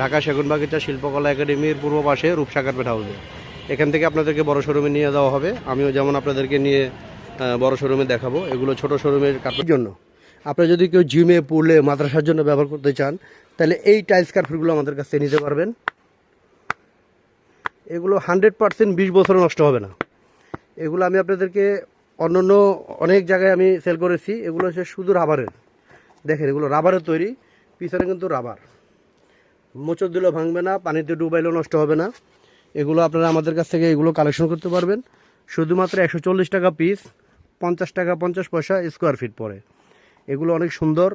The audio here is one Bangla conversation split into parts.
ঢাকা সেগুনবাগিচা শিল্পকলা একাডেমির পূর্ব পাশে রূপসা কার্পেট হাউসে এখান থেকে আপনাদেরকে বড় শোরুমে নিয়ে যাওয়া হবে। আমিও যেমন আপনাদেরকে নিয়ে বড় শোরুমে দেখাবো। এগুলো ছোট শোরুমের কার্পেট জন্য। আপনারা যদি কেউ জিমে, পুলে, মাদ্রাসার জন্য ব্যবহার করতে চান, তাহলে এই টাইলস কার্পেটগুলো আমাদের কাছ থেকে নিতে পারবেন। এগুলো হান্ড্রেড পার্সেন্ট বিশ বছরে নষ্ট হবে না। এগুলো আমি আপনাদেরকে অন্যান্য অনেক জায়গায় আমি সেল করেছি। এগুলো হচ্ছে শুধু রাবারের। দেখেন, এগুলো রাবারের তৈরি, পিছনে কিন্তু রাবার। মোচর দিলেও ভাঙবে না পানিতে ডুবাইলেও নষ্ট হবে না। এগুলো আপনারা আমাদের কাছ থেকে এগুলো কালেকশন করতে পারবেন। শুধুমাত্র একশো চল্লিশ টাকা পিস পঞ্চাশ টাকা পঞ্চাশ পয়সা স্কোয়ার ফিট পড়ে। এগুলো অনেক সুন্দর,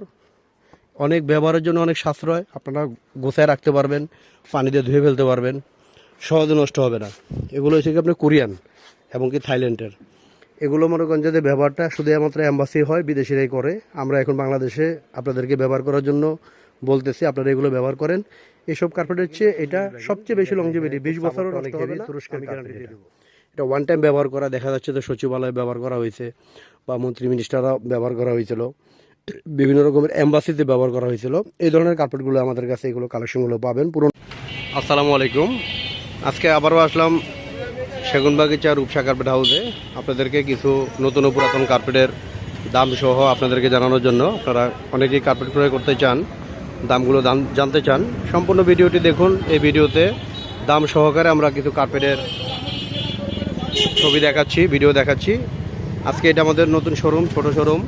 অনেক ব্যবহারের জন্য অনেক সাশ্রয়। আপনারা গোছায় রাখতে পারবেন পানিতে ধুয়ে ফেলতে পারবেন, সহজে নষ্ট হবে না। এগুলো হচ্ছে কি আপনি কোরিয়ান এবং কি থাইল্যান্ডের। এগুলো মনে করেন যে ব্যবহারটা শুধুমাত্র অ্যাম্বাসি হয়, বিদেশিরাই করে। আমরা এখন বাংলাদেশে আপনাদেরকে ব্যবহার করার জন্য বলতেছি আপনারা এগুলো ব্যবহার করেন। এইসব কার্পেটের চেয়ে এটা সবচেয়ে বেশি লংজিভিটি বিশ বছর অনেক হেভি তুরস্কের গ্যারান্টি এটা। ওয়ান টাইম ব্যবহার করা দেখা যাচ্ছে তো সচিবালয়ে ব্যবহার করা হয়েছে বা মন্ত্রী মিনিস্টাররা ব্যবহার করা হয়েছিল। বিভিন্ন রকমের অ্যাম্বাসিতে ব্যবহার করা হয়েছিল। এই ধরনের কার্পেটগুলো আমাদের কাছে এগুলো কালেকশনগুলো পাবেন। পুরো আসসালামু আলাইকুম। আজকে আবারও আসলাম সেগুনবাগিচা রূপসা কার্পেট হাউসে আপনাদেরকে কিছু নতুন ও পুরাতন কার্পেটের দাম সহ আপনাদেরকে জানানোর জন্য। আপনারা অনেকেই কার্পেট ক্রয় করতে চান। দামগুলো দাম জানতে চান, সম্পূর্ণ ভিডিওটি দেখুন। এই ভিডিওতে দাম সহকারে আমরা কিছু কার্পেটের ছবি দেখাচ্ছি, ভিডিও দেখাচ্ছি। আজকে এটা আমাদের নতুন শোরুম, ছোট শোরুম।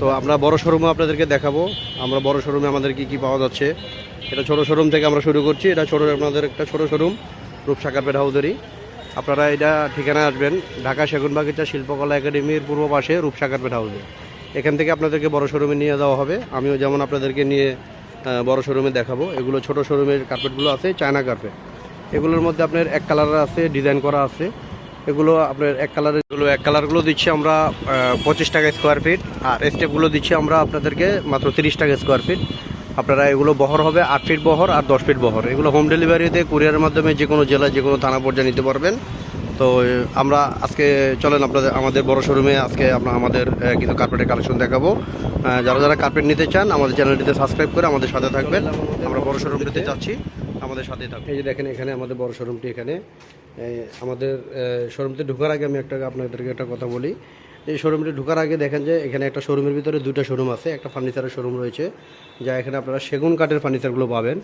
তো আমরা বড় শোরুমও আপনাদেরকে দেখাবো, আমরা বড় শোরুমে আমাদের কি কি পাওয়া যাচ্ছে। এটা ছোট শোরুম থেকে আমরা শুরু করছি, এটা ছোট আপনাদের একটা ছোট শোরুম, রূপসা কার্পেট হাউসেরই। আপনারা এটা ঠিকানায় আসবেন, ঢাকা সেগুনবাগিচা শিল্পকলা একাডেমির পূর্ব পাশে রূপসা কার্পেট হাউজে এখান থেকে আপনাদেরকে বড় শোরুমে নিয়ে যাওয়া হবে। আমিও যেমন আপনাদেরকে নিয়ে বড় শোরুমে দেখাবো। এগুলো ছোট শোরুমের কার্পেটগুলো আছে চায়না কার্পেট এগুলোর মধ্যে আপনার এক কালারের আছে ডিজাইন করা আছে। এগুলো আপনার এক কালারের এগুলো এক কালারগুলো দিচ্ছি আমরা পঁচিশ টাকা স্কোয়ার ফিট আর স্টেপগুলো দিচ্ছি আমরা আপনাদেরকে মাত্র তিরিশ টাকা স্কোয়ার ফিট আপনারা এগুলো বহর হবে, আট ফিট বহর আর দশ ফিট বহর। এগুলো হোম ডেলিভারিতে কুরিয়ারের মাধ্যমে যে কোনো জেলায় যে কোনো থানা পর্যায়ে নিতে পারবেন। তো আমরা আজকে চলেন আপনাদের, আমাদের বড় শোরুমে আজকে আমরা আমাদের কিছু কার্পেটের কালেকশন দেখাবো। যারা যারা কার্পেট নিতে চান, আমাদের চ্যানেলটিতে সাবস্ক্রাইব করে আমাদের সাথে থাকবেন। আমরা বড় শোরুমটিতে যাচ্ছি, আমাদের সাথে থাকবেন এই যে দেখেন এখানে আমাদের বড় শোরুমটি এখানে। আমাদের শোরুমতে ঢোকার আগে আমি একটা, আপনাদেরকে একটা কথা বলি। এই শোরুমটি ঢোকার আগে দেখেন যে, এখানে একটা শোরুমের ভিতরে দুটা শোরুম আছে, একটা ফার্নিচারের শোরুম রয়েছে, যা এখানে আপনারা সেগুন কাঠের ফার্নিচারগুলো পাবেন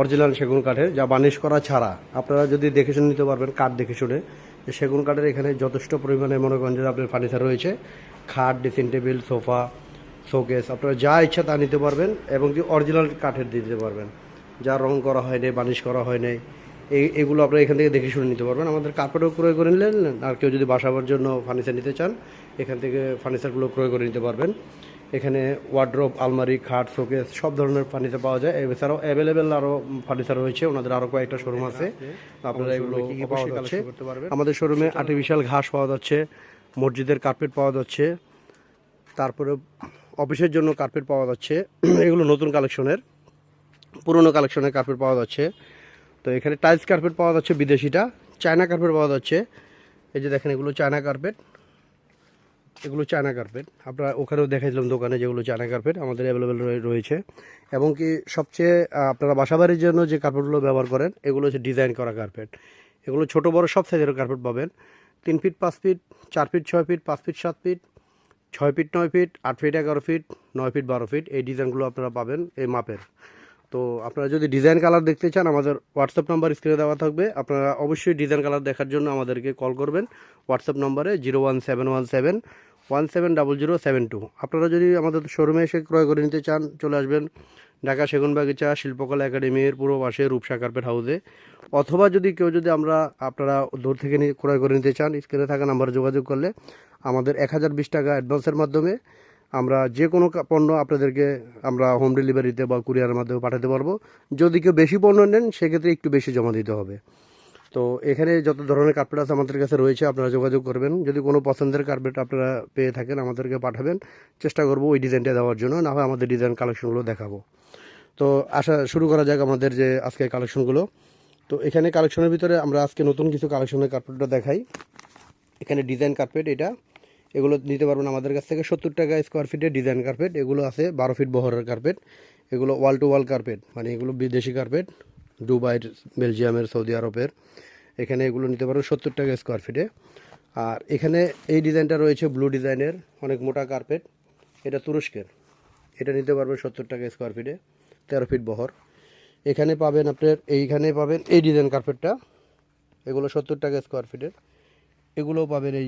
অরিজিনাল সেগুন কাঠের, যা বানিশ করা ছাড়া। আপনারা যদি দেখে শুনে নিতে পারবেন, কাঠ দেখে শুনে। যে সেগুন কাঠের এখানে যথেষ্ট পরিমাণে মনে করেন যে আপনার ফার্নিচার রয়েছে। খাট ড্রেসিং টেবিল সোফা শোকেস আপনারা যা ইচ্ছা তা নিতে পারবেন এবং কি অরিজিনাল কাঠের দিতে পারবেন। যা রং করা হয়নি বানিশ করা হয়নি এই, এগুলো আপনারা এখান থেকে দেখে শুনে নিতে পারবেন। আমাদের কার্পেটও ক্রয় করে নিলেন, আর কেউ যদি বাসাবার জন্য ফার্নিচার নিতে চান, এখান থেকে ফার্নিচারগুলো ক্রয় করে নিতে পারবেন। এখানে ওয়ার্ড্রোপ আলমারি খাট শোকেস সব ধরনের ফার্নিচার পাওয়া যায়। এছাড়াও অ্যাভেলেবেল আরও ফার্নিচার রয়েছে। ওনাদের আরও কয়েকটা শোরুম আছে। আপনারা এগুলো পাওয়া যাচ্ছে। আমাদের শোরুমে আর্টিফিশিয়াল ঘাস পাওয়া যাচ্ছে মসজিদের কার্পেট পাওয়া যাচ্ছে তারপরে অফিসের জন্য কার্পেট পাওয়া যাচ্ছে। এগুলো নতুন কালেকশনের পুরনো কালেকশনের কার্পেট পাওয়া যাচ্ছে। তো এখানে টাইলস কার্পেট পাওয়া যাচ্ছে বিদেশিটা। চায়না কার্পেট পাওয়া যাচ্ছে। এই যে দেখেন এগুলো চায়না কার্পেট এগুলো চায়না কার্পেট। আপনারা ওখানেও দেখাইছিলাম দোকানে যেগুলো চায়না কার্পেট আমাদের অ্যাভেলেবেল রয়েছে। এবং কি সবচেয়ে আপনারা বাসাবাড়ির জন্য যে কার্পেটগুলো ব্যবহার করেন, এগুলো হচ্ছে ডিজাইন করা কার্পেট। এগুলো ছোট বড় সব সাইজের কার্পেট পাবেন। তিন ফিট পাঁচ ফিট চার ফিট ছয় ফিট পাঁচ ফিট সাত ফিট ছয় ফিট নয় ফিট আট ফিট এগারো ফিট নয় ফিট বারো ফিট এই ডিজাইনগুলো আপনারা পাবেন এই মাপের। তো আপনারা যদি ডিজাইন কালার দেখতে চান, আমাদের হোয়াটসঅ্যাপ নাম্বার স্ক্রিনে দেওয়া থাকবে। আপনারা অবশ্যই ডিজাইন কালার দেখার জন্য আমাদেরকে কল করবেন। হোয়াটসঅ্যাপ নম্বরে zero one seven one seven one seven double zero seven two. আপনারা যদি আমাদের শোরুমে এসে ক্রয় করে নিতে চান, চলে আসবেন ঢাকা সেগুনবাগিচা শিল্পকলা একাডেমির পূর্ব পাশে রূপসা কার্পেট হাউসে। অথবা যদি কেউ যদি আমরা আপনারা দূর থেকে ক্রয় করে নিতে চান, স্ক্রিনে থাকা নাম্বারে যোগাযোগ করলে আমাদের এক হাজার বিশ টাকা অ্যাডভান্সের মাধ্যমে আমরা যে কোনো পণ্য আপনাদেরকে আমরা হোম ডেলিভারিতে বা কুরিয়ারের মাধ্যমে পাঠাতে পারব। যদি কেউ বেশি পণ্য নেন, সেক্ষেত্রে একটু বেশি জমা দিতে হবে। তো এখানে যত ধরনের কার্পেট আছে আমাদের কাছে রয়েছে, আপনারা যোগাযোগ করবেন। যদি কোনো পছন্দের কার্পেট আপনারা পেয়ে থাকেন, আমাদেরকে পাঠাবেন। চেষ্টা করব ওই ডিজাইনটা দেওয়ার জন্য, না হয় আমাদের ডিজাইন কালেকশনগুলো দেখাবো। তো আসা শুরু করা যাক আমাদের যে আজকে কালেকশনগুলো। তো এখানে কালেকশনের ভিতরে আমরা আজকে নতুন কিছু কালেকশনের কার্পেটটা দেখাই। এখানে ডিজাইন কার্পেট এটা। এগুলো নিতে পারবেন আমাদের কাছ থেকে সত্তর টাকা স্কোয়ার ফিটের ডিজাইন কার্পেট। এগুলো আছে বারো ফিট বহরের কার্পেট। এগুলো ওয়াল টু ওয়াল কার্পেট মানে এগুলো বিদেশি কার্পেট। দুবাইয়ের বেলজিয়ামের সৌদি আরবের। এখানে এগুলো নিতে পারবেন সত্তর টাকা স্কোয়ার ফিটে আর এখানে এই ডিজাইনটা রয়েছে ব্লু ডিজাইনের, অনেক মোটা কার্পেট এটা তুরস্কের। এটা নিতে পারবেন সত্তর টাকা স্কোয়ার ফিটে তেরো ফিট বহর। এখানে পাবেন আপনার, এইখানে পাবেন এই ডিজাইন কার্পেটটা এগুলো সত্তর টাকা স্কোয়ার ফিটের এগুলোও পাবেন এই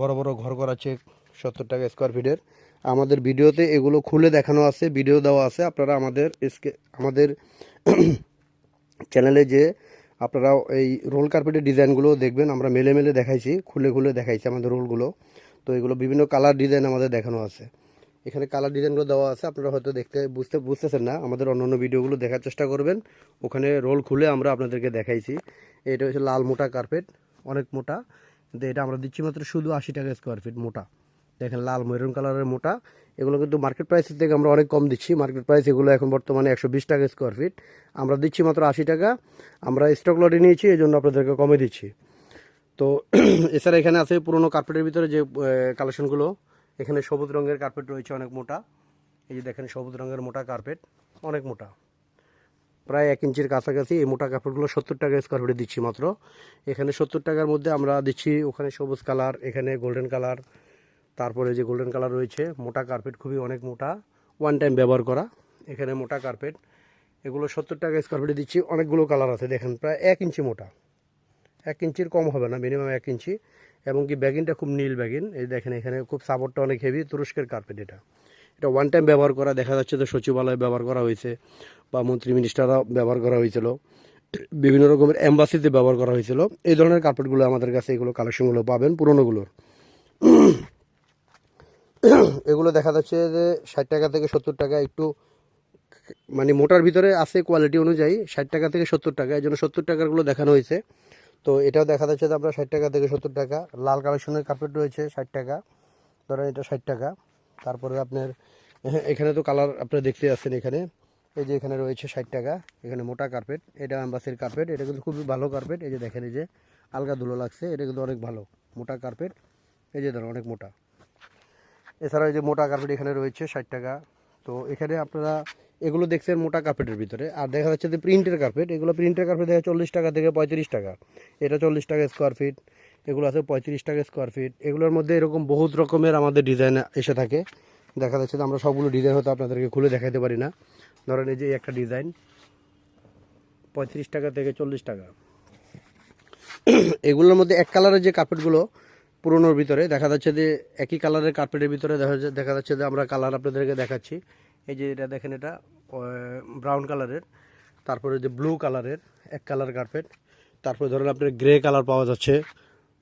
বড় বড় ঘর করা চেক সত্তর টাকা স্কোয়ার ফিটের আমাদের ভিডিওতে এগুলো খুলে দেখানো আছে, ভিডিও দেওয়া আছে। আপনারা আমাদের আমাদের চ্যানেলে যে আপনারা এই রোল কার্পেটের ডিজাইনগুলো দেখবেন, আমরা মেলে মেলে দেখাইছি, খুলে খুলে দেখাইছি আমাদের রোলগুলো তো এগুলো বিভিন্ন কালার ডিজাইন আমাদের দেখানো আছে। এখানে কালার ডিজাইনগুলো দেওয়া আছে, আপনারা হয়তো দেখতে বুঝতে, বুঝতেছেন না। আমাদের অন্য অন্য ভিডিওগুলো দেখার চেষ্টা করবেন। ওখানে রোল খুলে আমরা আপনাদেরকে দেখাইছি। এটা হচ্ছে লাল মোটা কার্পেট অনেক মোটা। কিন্তু এটা আমরা দিচ্ছি মাত্র শুধু আশি টাকা স্কোয়ার ফিট মোটা। দেখেন লাল মেরুন কালারের মোটা। এগুলো কিন্তু মার্কেট প্রাইসের থেকে আমরা অনেক কম দিচ্ছি। মার্কেট প্রাইস এগুলো এখন বর্তমানে একশো বিশ টাকা স্কোয়ার ফিট আমরা দিচ্ছি মাত্র আশি টাকা। আমরা স্টক লটে নিয়েছি, এই জন্য আপনাদেরকে কমে দিচ্ছি। তো এছাড়া এখানে আছে পুরোনো কার্পেটের ভিতরে যে কালেকশনগুলো এখানে সবুজ রঙের কার্পেট রয়েছে অনেক মোটা। এই যে দেখেন সবুজ রঙের মোটা কার্পেট অনেক মোটা। প্রায় এক ইঞ্চির কাছাকাছি এই মোটা কাপড়গুলো সত্তর টাকা স্কোয়ার ফিটে দিচ্ছি মাত্র। এখানে সত্তর টাকার মধ্যে আমরা দিচ্ছি ওখানে সবুজ কালার এখানে গোল্ডেন কালার তারপরে যে গোল্ডেন কালার রয়েছে, মোটা কার্পেট খুবই অনেক মোটা ওয়ান টাইম ব্যবহার করা, এখানে মোটা কার্পেট এগুলো সত্তর টাকা স্কোয়ার ফিটে দিচ্ছি, অনেকগুলো কালার আছে, দেখেন, প্রায় এক ইঞ্চি মোটা। এক ইঞ্চির কম হবে না মিনিমাম এক ইঞ্চি, এবং কি ব্যাগিনটা খুব নীল ব্যাগিন এই দেখেন, এখানে খুব সাপোর্টটা অনেক হেভি তুরস্কের কার্পেট এটা। এটা ওয়ান টাইম ব্যবহার করা, দেখা যাচ্ছে তো সচিবালয়ে ব্যবহার করা হয়েছে, বা মন্ত্রী মিনিস্টাররা ব্যবহার করা হয়েছিল। বিভিন্ন রকমের অ্যাম্বাসিতে ব্যবহার করা হয়েছিল। এই ধরনের কার্পেটগুলো আমাদের কাছে এগুলো কালেকশনগুলো পাবেন পুরোনোগুলোর এগুলো দেখা যাচ্ছে যে ষাট টাকা থেকে সত্তর টাকা একটু মানে মোটার ভিতরে আছে কোয়ালিটি অনুযায়ী ষাট টাকা থেকে সত্তর টাকা, এই জন্য সত্তর টাকারগুলো দেখানো হয়েছে। তো এটাও দেখা যাচ্ছে যে আপনার ষাট টাকা থেকে সত্তর টাকা, লাল কালেকশনের কার্পেট রয়েছে ষাট টাকা, ধরেন এটা ষাট টাকা। তারপরে আপনার, এখানে- তো কালার আপনারা দেখতে আসছেন এখানে, এই যে এখানে রয়েছে ষাট টাকা, এখানে মোটা কার্পেট এটা আম্বাসির কার্পেট এটা কিন্তু খুবই ভালো কার্পেট এই যে দেখেন এই যে আলগা ধুলো লাগছে, এটা কিন্তু অনেক ভালো, মোটা কার্পেট এই যে ধরো অনেক মোটা। এছাড়া এই যে মোটা কার্পেট এখানে রয়েছে ষাট টাকা। তো এখানে আপনারা এগুলো দেখছেন মোটা কার্পেটের ভিতরে। আর দেখা যাচ্ছে যে প্রিন্টের কার্পেট এগুলো প্রিন্টের কার্পেট দেখা চল্লিশ টাকা থেকে পঁয়ত্রিশ টাকা। এটা চল্লিশ টাকা স্কোয়ার ফিট এগুলো আছে পঁয়ত্রিশ টাকা স্কোয়ার ফিট এগুলোর মধ্যে এরকম বহুত রকমের আমাদের ডিজাইন এসে থাকে। দেখা যাচ্ছে যে আমরা সবগুলো ডিজাইন হয়তো আপনাদেরকে খুলে দেখাতে পারি না। ধরেন এই যে একটা ডিজাইন পঁয়ত্রিশ টাকা থেকে চল্লিশ টাকা। এগুলোর মধ্যে এক কালারের যে কার্পেটগুলো পুরোনোর ভিতরে। দেখা যাচ্ছে যে একই কালারের কার্পেটের ভিতরে দেখা যাচ্ছে দেখা যাচ্ছে যে আমরা কালার আপনাদেরকে দেখাচ্ছি। এই যে এটা দেখেন এটা ব্রাউন কালারের তারপরে যে ব্লু কালারের এক কালার কার্পেট তারপরে ধরেন আপনার গ্রে কালার পাওয়া যাচ্ছে।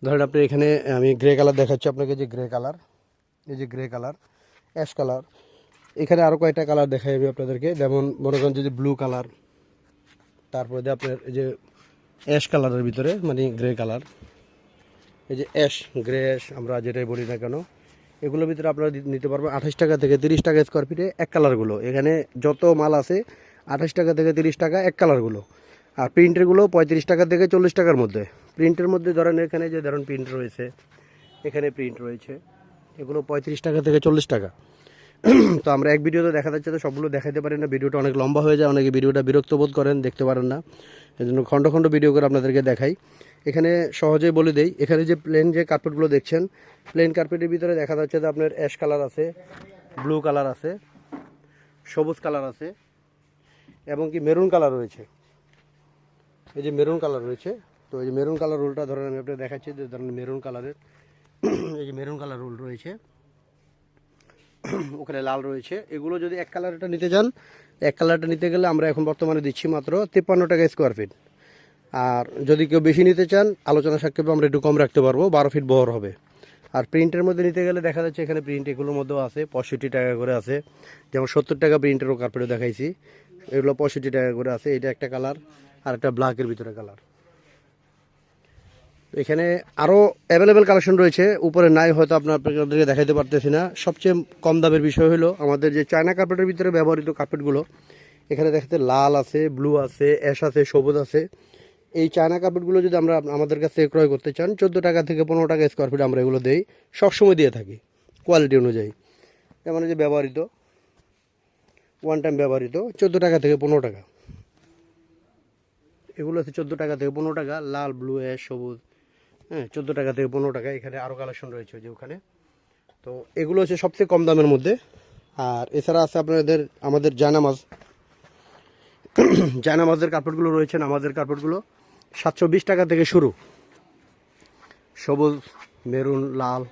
ধরেন আপনি এখানে, আমি গ্রে কালার দেখাচ্ছি আপনাকে যে গ্রে কালার এই যে গ্রে কালার অ্যাশ কালার এখানে আরও কয়েকটা কালার দেখাই আমি আপনাদেরকে। যেমন মনে করেন যে ব্লু কালার তারপরে যে আপনার এই যে অ্যাশ কালারের ভিতরে মানে গ্রে কালার এই যে অ্যাশ গ্রে আমরা যেটাই বলি না কেন, এগুলোর ভিতরে আপনারা নিতে পারবেন আঠাশ টাকা থেকে তিরিশ টাকা স্কোয়ার ফিটে এক কালারগুলো এখানে যত মাল আছে, আঠাশ টাকা থেকে তিরিশ টাকা এক কালারগুলো আর প্রিন্টেরগুলো পঁয়ত্রিশ টাকা থেকে চল্লিশ টাকার মধ্যে। প্রিন্টের মধ্যে ধরেন এখানে যে ধরেন প্রিন্ট রয়েছে, এখানে প্রিন্ট রয়েছে, এগুলো পঁয়ত্রিশ টাকা থেকে চল্লিশ টাকা। তো আমরা এক ভিডিওতে দেখা যাচ্ছে, তো সবগুলো দেখাতে পারি না, ভিডিওটা অনেক লম্বা হয়ে যায়, অনেকে ভিডিওটা বিরক্ত বোধ করেন, দেখতে পারেন না। এই জন্য খণ্ড খণ্ড ভিডিও করে আপনাদেরকে দেখাই। এখানে সহজেই বলে দেই, এখানে যে প্লেন যে কার্পেটগুলো দেখছেন প্লেন কার্পেটের ভিতরে দেখা যাচ্ছে যে আপনার অ্যাশ কালার আছে ব্লু কালার আছে, সবুজ কালার আছে, এবং কি মেরুন কালার রয়েছে। এই যে মেরুন কালার রয়েছে, তো এই যে মেরুন কালার রোলটা ধরেন আমি আপনাকে দেখাচ্ছি, যে ধরেন মেরুন কালারের এই যে মেরুন কালার রোল রয়েছে, ওখানে লাল রয়েছে। এগুলো যদি এক কালারটা নিতে চান, এক কালারটা নিতে গেলে আমরা এখন বর্তমানে দিচ্ছি মাত্র তিপ্পান্ন টাকা স্কোয়ার ফিট আর যদি কেউ বেশি নিতে চান, আলোচনা সাক্ষেপে আমরা একটু কম রাখতে পারব, বারো ফিট বহর হবে। আর প্রিন্টের মধ্যে নিতে গেলে দেখা যাচ্ছে এখানে প্রিন্ট এগুলোর মধ্যেও আছে, পঁয়ষট্টি টাকা করে আছে। যেমন সত্তর টাকা প্রিন্টেরও কার্পেটও দেখাইছি, এগুলো পঁয়ষট্টি টাকা করে আছে। এটা একটা কালার আর একটা ব্ল্যাকের ভিতরে কালার এখানে আরও অ্যাভেলেবেল কালেকশন রয়েছে। উপরে নাই হয়তো আপনার আপনাদেরকে দেখাইতে পারতেছি না। সবচেয়ে কম দামের বিষয় হলো আমাদের যে চায়না কার্পেটের ভিতরে ব্যবহৃত কার্পেটগুলো এখানে দেখাতে লাল আছে ব্লু আছে অ্যাশ আছে, সবুজ আছে। এই চায়না কার্পেটগুলো যদি আমরা আমাদের কাছে ক্রয় করতে চান, চোদ্দ টাকা থেকে পনেরো টাকা স্কোয়ার ফিট আমরা এগুলো দেই, সবসময় দিয়ে থাকি কোয়ালিটি অনুযায়ী। যেমন যে ব্যবহৃত ওয়ান টাইম ব্যবহৃত, চোদ্দ টাকা থেকে পনেরো টাকা। এগুলো হচ্ছে চোদ্দ টাকা থেকে পনেরো টাকা, লাল ব্লু অ্যাশ সবুজ হ্যাঁ চোদ্দ টাকা থেকে পনেরো টাকা, এখানে আরও কালেকশন রয়েছে যে ওখানে। তো এগুলো হচ্ছে সবচেয়ে কম দামের মধ্যে। আর এছাড়া আছে আপনাদের, আমাদের জায়নামাজ জায়নামাজের কার্পেটগুলো রয়েছে, নামাজের কার্পেটগুলো। সাতশো বিশ টাকা থেকে শুরু। সবুজ, মেরুন, লাল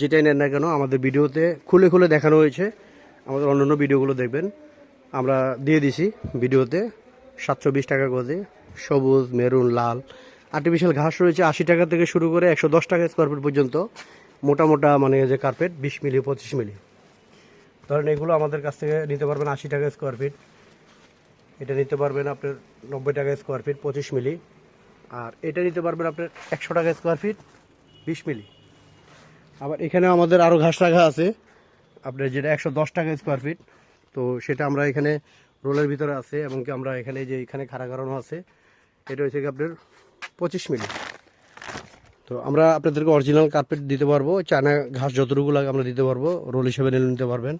যেটাই নেন না কেন, আমাদের ভিডিওতে খুলে খুলে দেখানো হয়েছে। আমাদের অন্যান্য ভিডিওগুলো দেখবেন। আমরা দিয়ে দিছি ভিডিওতে সাতশো বিশ টাকা করে সবুজ, মেরুন, লাল। আর্টিফিশিয়াল ঘাস রয়েছে আশি টাকা থেকে শুরু করে একশো দশ টাকা স্কোয়ার ফিট পর্যন্ত। মোটা মোটা মানে যে কার্পেট বিশ মিলি, পঁচিশ মিলি। ধরেন এগুলো আমাদের কাছ থেকে নিতে পারবেন আশি টাকা স্কোয়ার ফিট এটা নিতে পারবেন আপনার নব্বই টাকা স্কোয়ার ফিট পঁচিশ মিলি। আর এটা নিতে পারবেন আপনার একশো টাকা স্কোয়ার ফিট বিশ মিলি। আবার এখানে আমাদের আরও ঘাস রাখা আছে। আপনার যেটা একশো দশ টাকা স্কোয়ার ফিট তো সেটা আমরা এখানে রোলের ভিতরে আছে এবং কি আমরা এখানে যে এখানে খাড়া করানো আছে, এটা হচ্ছে কি আপনার পঁচিশ মিলি। তো আমরা আপনাদেরকে অরিজিনাল কার্পেট দিতে পারব। চায়না ঘাস যতটুকু লাগে আমরা দিতে পারব। রোল হিসেবে নিতে পারবেন।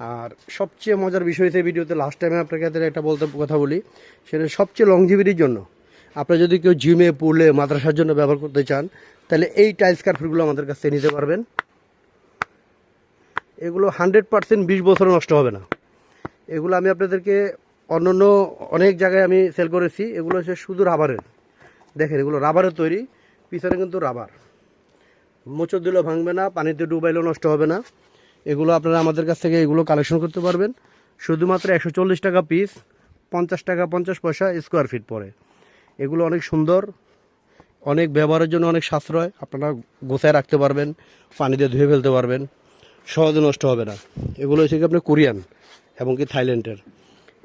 আর সবচেয়ে মজার বিষয় হচ্ছে ভিডিওতে লাস্ট টাইমে আপনাকে একটা বলতে কথা বলি, সেটা সবচেয়ে লংজিভিটির জন্য। আপনি যদি কেউ জিমে পুলে মাদ্রাসার জন্য ব্যবহার করতে চান, তাহলে এই টাইলস কার্পেটগুলো আমাদের কাছ থেকে নিতে পারবেন। এগুলো হান্ড্রেড পার্সেন্ট বিশ বছরে নষ্ট হবে না। এগুলো আমি আপনাদেরকে অন্যান্য অনেক জায়গায় আমি সেল করেছি, এগুলো হচ্ছে শুধু রাবারের দেখেন, এগুলো রাবারের তৈরি, পিছনে কিন্তু রাবার মোচর দিলেও ভাঙবে না, পানিতে ডুবাইলেও নষ্ট হবে না। এগুলো আপনারা আমাদের কাছ থেকে এগুলো কালেকশন করতে পারবেন। শুধুমাত্র একশো চল্লিশ টাকা পিস পঞ্চাশ টাকা, পঞ্চাশ পয়সা স্কোয়ার ফিট পড়ে এগুলো অনেক সুন্দর, অনেক ব্যবহারের জন্য অনেক সাশ্রয়। আপনারা গোছায় রাখতে পারবেন পানিতে ধুয়ে ফেলতে পারবেন, সহজে নষ্ট হবে না। এগুলো হচ্ছে কি আপনার কোরিয়ান এবং কি থাইল্যান্ডের।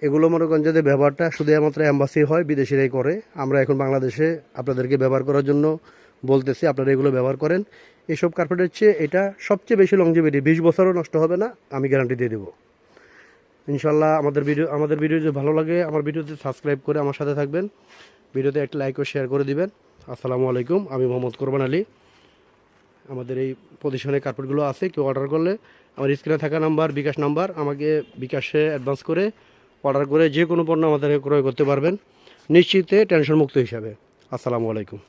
এগুলো মনে করেন যে ব্যবহারটা শুধু একমাত্র অ্যাম্বাসি হয়, বিদেশিরাই করে। আমরা এখন বাংলাদেশে আপনাদেরকে ব্যবহার করার জন্য বলতেছি, আপনারা এগুলো ব্যবহার করেন। এইসব কার্পেটের চেয়ে এটা সবচেয়ে বেশি লংজিভিটি বিশ বছরও নষ্ট হবে না, আমি গ্যারান্টি দিয়ে দেবো। ইনশাল্লাহ আমাদের ভিডিও আমাদের ভিডিও যদি ভালো লাগে, আমার ভিডিওতে সাবস্ক্রাইব করে আমার সাথে থাকবেন। ভিডিওতে একটা লাইক ও শেয়ার করে দিবেন। আসসালামু আলাইকুম, আমি মোহাম্মদ কোরবান আলী। আমাদের এই প্রতিষ্ঠানের কার্পেটগুলো আছে, কেউ অর্ডার করলে, আমার স্ক্রিনে থাকা নাম্বার বিকাশ নাম্বার আমাকে বিকাশে অ্যাডভান্স করে অর্ডার করে যে কোনো পণ্য আমাদের ক্রয় করতে পারবেন। নিশ্চিতে টেনশন মুক্ত হিসাবে। আসসালামু আলাইকুম।